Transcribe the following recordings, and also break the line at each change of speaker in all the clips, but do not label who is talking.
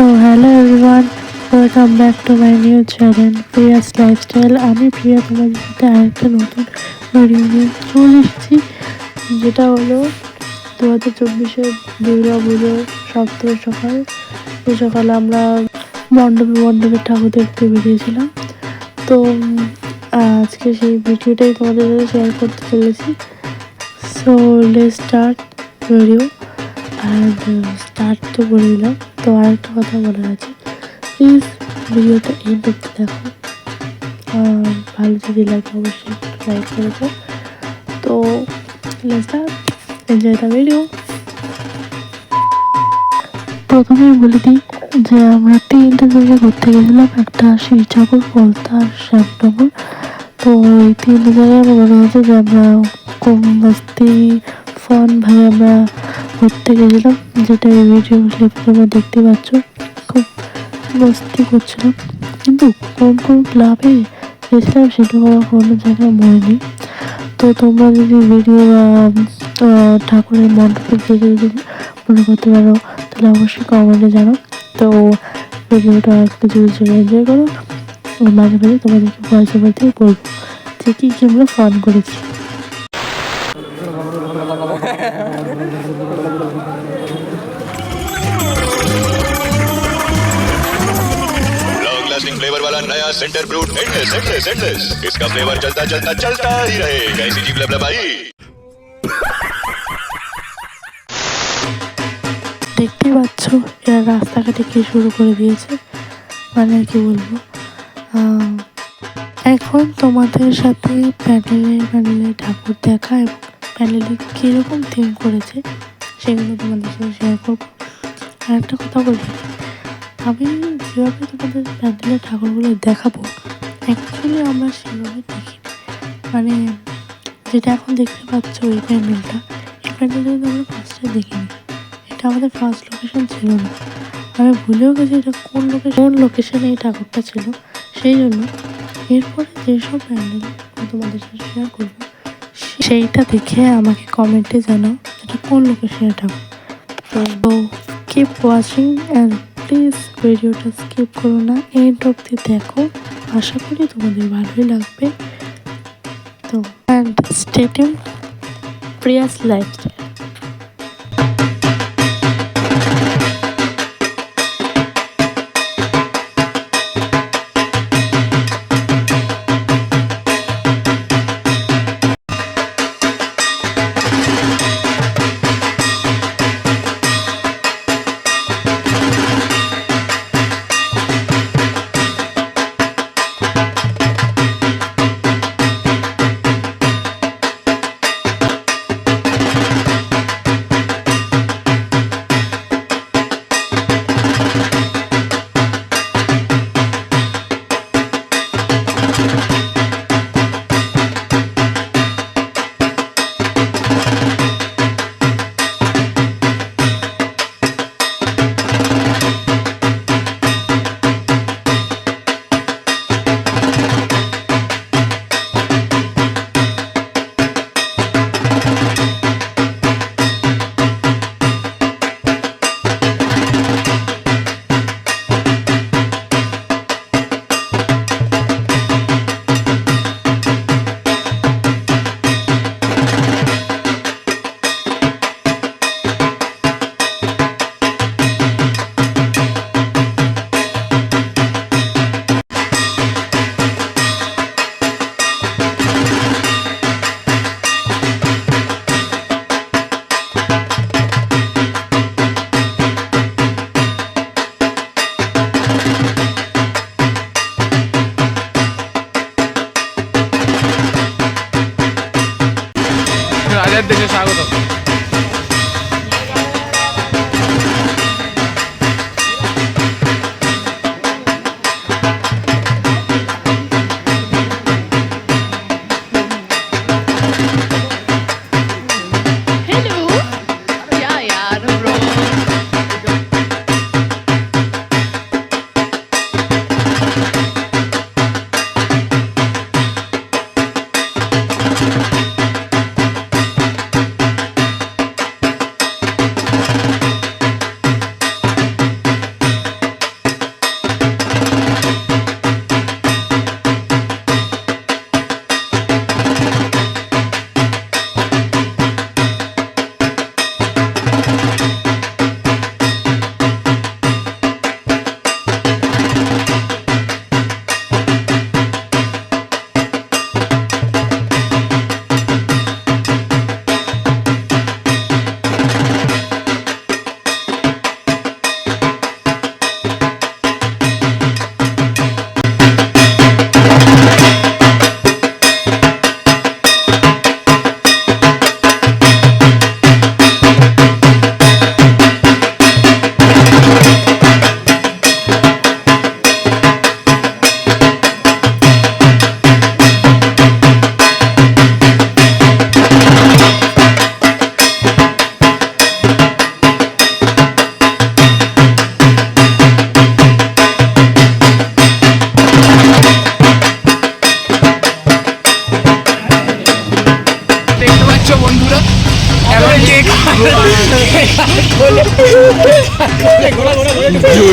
So hello everyone welcome back to my new channel Priya's lifestyle আমি প্রিয়া তোমাদের সাথে আরেকটা নতুন ভিডিও নিয়ে চলে এসেছি, যেটা হলো দু হাজার চব্বিশে দুর্গা পুজো সপ্তাহ সকাল। এই সকালে আমরা মণ্ডপে মণ্ডপে ঠাকুর দেখতে বেরিয়েছিলাম। তো, আজকে সেই ভিডিওটাই তোমাদের সাথে শেয়ার করতে চলেছি। সো লে স্টার্ট ভিডিও অ্যান্ড স্টার্ট তো করে দিলাম তো আরেকটা কথা বলার আছে। প্লিজ ভিডিওটা এন্ড অব্দি দেখো। ভালো যদি লাগে অবশ্যই লাইক করে দাও। তো এনজয় দ্য ভিডিও প্রথমেই বলে দিই যে আমরা তিনটে জায়গায় ঘুরতে গেছিলাম। একটা শিলচর কলতা আর শ্যামনগর। তো এই তিনটে জায়গায় আমার মনে হচ্ছে যে আমরা খুব মস্তি ফান ভাবে আমরা ঘুরতে গেছিলাম, যেটা এই ভিডিও ক্লিপে তোমরা দেখতে পাচ্ছ। খুব মস্তি করছিলাম। কিন্তু কোন কোন ক্লাবে গেছিলাম সেটা আমার কোনো জায়গায় মনে তো তোমরা যদি ভিডিও ঠাকুরের মণ্ডপে দেখে যদি মনে করতে পারো, তাহলে অবশ্যই কমেন্টে জানো তো ভিডিওটা জোরে জোরে এনজয় করো মাঝে মাঝে তোমাদেরকে ভয়েস ওভার দিয়ে বলব যে কী কী আমরা ফান করেছি।
फ्लेवर वाला नया Center Fruit endless endless endless इसका फ्लेवर चलता चलता चलता ही रहे कैसी जीव लबलबाई
দেখতেই পাচ্ছ এরা রাস্তাঘাটে কি শুরু করে দিয়েছে মানে আর কি বলবো আহ, এখন তোমাদের সাথে প্যান্ডেলে প্যান্ডেলে ঠাকুর দেখা এবং প্যান্ডেলে কীরকম থিম করেছে সেগুলো তোমাদের সাথে শেয়ার করবো আর একটা কথা বলি আমি যেভাবে তোমাদের প্যান্ডেলের ঠাকুরগুলো দেখাবো। অ্যাকচুয়ালি আমরা সেভাবে দেখিনি। মানে যেটা এখন দেখতে পাচ্ছ এই প্যান্ডেলটা এই প্যান্ডেলটা কিন্তু আমরা ফার্স্টে দেখিনি। এটা আমাদের ফার্স্ট লোকেশন ছিল না। আমি ভুলেও গেছি এটা কোন লোকেশন কোন লোকেশনে এই ঠাকুরটা ছিল। সেই জন্য এরপরে যেসব প্যান্ডেল তোমাদের সাথে শেয়ার করব, সেইটা দেখে আমাকে কমেন্টে জানাও এটা কোন লোকেশনে ঠাকুর। তো কিপ ওয়াচিং অ্যান্ড প্লিজ ভিডিওটা স্কিপ করো না এন্ড অব্দি দেখো। আশা করি তোমাদের ভালোই লাগবে। তো অ্যান্ড স্টেটিং প্রিয়াস লাইফস্টাইল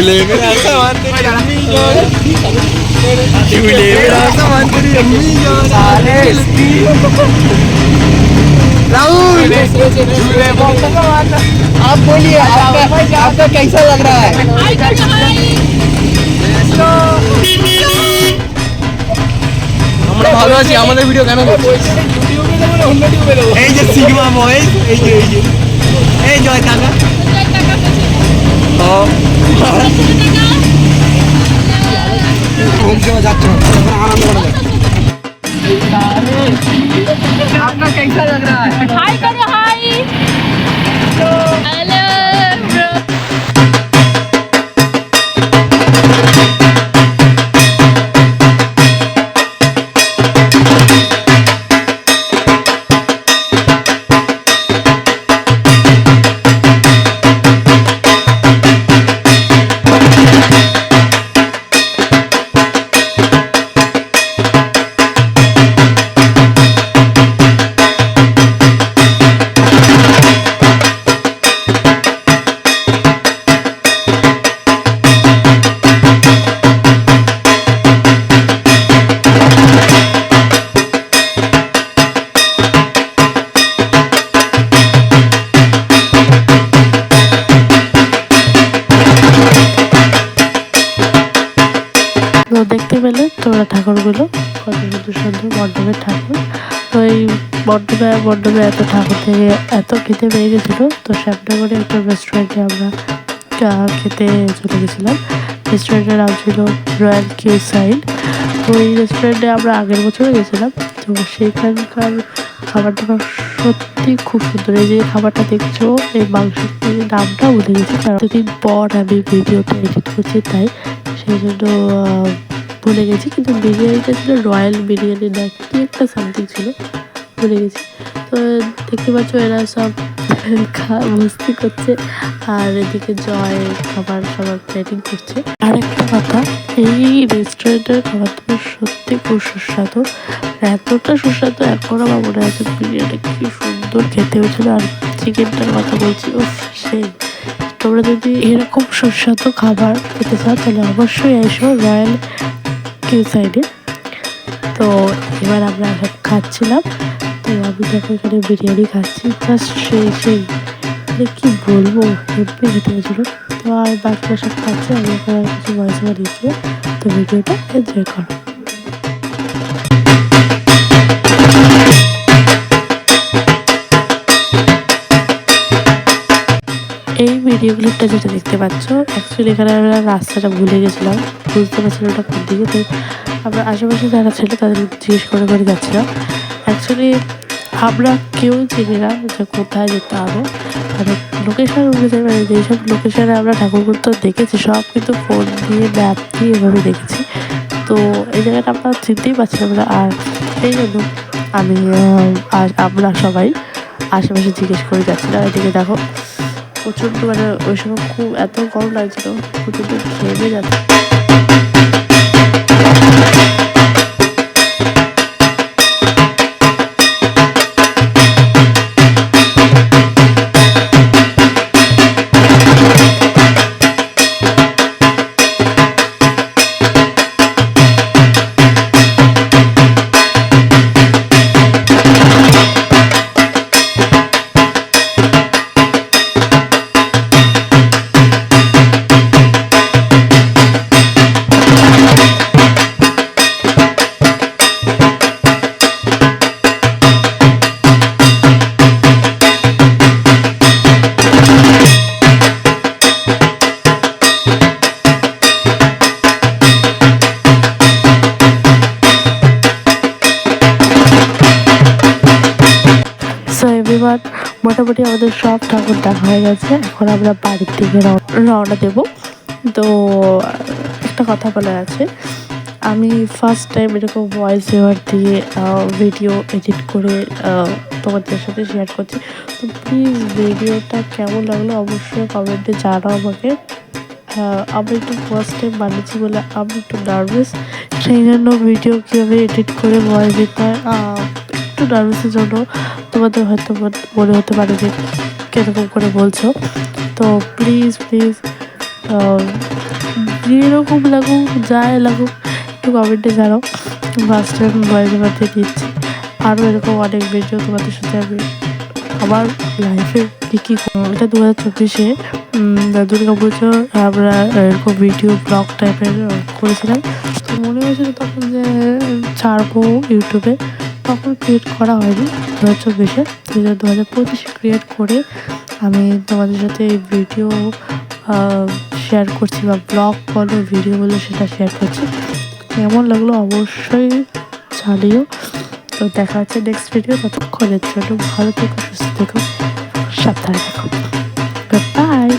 झूले में आसमान तेरी अम्मी जान झूले में आसमान तेरी अम्मी जान राहुल झूले आप बोलिए आपका आपका कैसा लग रहा है আমরা ভালো আছি আমাদের ভিডিও কেন এই যে সিগমা বয়েজ এই যে এই যে এই জয় কাকা ঘুম সময় যাচ্ছে আনন্দ করা যায় आपका कैसा लग रहा है
हाय करो हाय
ঠাকুরগুলো, কত সুন্দর সুন্দর মণ্ডপের ঠাকুর। তো এই মণ্ডপে মণ্ডপে এত ঠাকুর থেকে এত খেতে পেয়ে গেছিল। তো শ্যামনগরে একটা রেস্টুরেন্টে আমরা খেতে চলে গেছিলাম। রেস্টুরেন্টের নাম ছিল রয়্যাল কিউ সাইড তো এই রেস্টুরেন্টে আমরা আগের বছরে গেছিলাম। তো সেইখানকার খাবারটা সত্যি খুব সুন্দর। এই যে খাবারটা দেখছ, এই মাংসের নামটা ভুলে গেছি। কারণ এতদিন পর আমি ভিডিওটা এডিট করছি তাই, সেই জন্য ভুলে গেছি, কিন্তু বিরিয়ানিটা ছিল রয়্যাল বিরিয়ানি না, কি একটা সামথিং ছিল, ভুলে গেছি। তো দেখতে পাচ্ছ এরা সব খা, মস্তি করছে, আর এদিকে জয় খাবার খাবার প্লেটিং করছে। আর একটা কথা, এই রেস্টুরেন্টের খাবারটা সত্যি খুব সুস্বাদু এতটা সুস্বাদু এখনও আমার মনে আছে বিরিয়ানি কি সুন্দর খেতে হয়েছিল, আর চিকেনটার কথা বলছি ও সেই। তোমরা যদি এরকম সুস্বাদু খাবার খেতে চাও, তাহলে অবশ্যই এসো রয়্যাল কিউ সাইডে তো এবার আমরা সব খাচ্ছিলাম। তো আমি দেখো এখানে বিরিয়ানি খাচ্ছি। জাস্ট সেই সেই। মানে কী বলব? হেব্বি খেতে হয়েছিল। তো আর বাকিরা সব খাচ্ছে। আমি এখানে কিছু ভয়েস ওভার দিচ্ছি। তো ভিডিওটা এনজয় করো। ভিডিও ক্লিপটা যেটা দেখতে পাচ্ছ অ্যাকচুয়ালি এখানে আমরা রাস্তাটা ভুলে গেছিলাম, বুঝতে পারছিলাম ওটা কোন দিকে। তো আমরা আশেপাশে যারা ছিল তাদের জিজ্ঞেস করে করে যাচ্ছিলাম। অ্যাকচুয়ালি আমরা কেউ চিনি না যে কোথায় যেতে হবে। মানে লোকেশন অনুযায়ী মানে যেসব লোকেশনে আমরা ঠাকুরগুলো তো দেখেছি, সব কিন্তু ফোন দিয়ে ম্যাপ দিয়ে এভাবে দেখেছি। তো এই জায়গাটা আমরা চিনতেই পারছিলাম না। আর সেই জন্য আমি আর আমরা সবাই আশেপাশে জিজ্ঞেস করে যাচ্ছিলাম। এদিকে দেখো প্রচণ্ড মানে ওই সময় খুব এত গরম লাগছিল প্রচণ্ড ঘেমে যাচ্ছে। মোটামুটি আমাদের সব ঠাকুর দেখা হয়ে গেছে। এখন আমরা বাড়ির দিকে রও- রওনা দেব। তো, একটা কথা বলে আছে। আমি ফার্স্ট টাইম এরকম ভয়েস ওভার দিয়ে ভিডিও এডিট করে তোমাদের সাথে শেয়ার করছি। তো প্লিজ ভিডিওটা কেমন লাগল অবশ্যই কমেন্টে জানাও আমাকে। আমি একটু ফার্স্ট টাইম বানিয়েছি বলে আমি একটু নার্ভাস সেই জন্য ভিডিও কীভাবে এডিট করে ভয়েস দিতে হয় একটু নার্ভাসের জন্য তোমাদের হয়তো মনে হতে পারে যে কীরকম করে বলছো। তো প্লিজ প্লিজ যেরকম লাগুক, যাই লাগুক, একটু কমেন্টে জানাও। ফার্স্ট টাইম ভয়েস ওভারতে দিচ্ছি আরও এরকম অনেক ভিডিও তোমাদের সাথে আমি আমার লাইফে কী কী এটা দু হাজার চব্বিশে দুর্গা পুজো, আমরা এরকম ভিডিও ব্লগ টাইপের করেছিলাম। তো মনে হয়েছিল তখন যে ছাড়বো ইউটিউবে তখন ক্রিয়েট করা হয়নি দু হাজার চব্বিশে। দু হাজার পঁচিশে ক্রিয়েট করে আমি তোমাদের সাথে এই ভিডিও শেয়ার করছি বা ব্লগ বলো ভিডিও বলো, সেটা শেয়ার করছি। কেমন লাগল অবশ্যই জানিও। তো দেখা হচ্ছে নেক্সট ভিডিও ততক্ষণের জন্য ভালো থেকো, সুস্থ থেকো, সাবধানে থেকো। বাই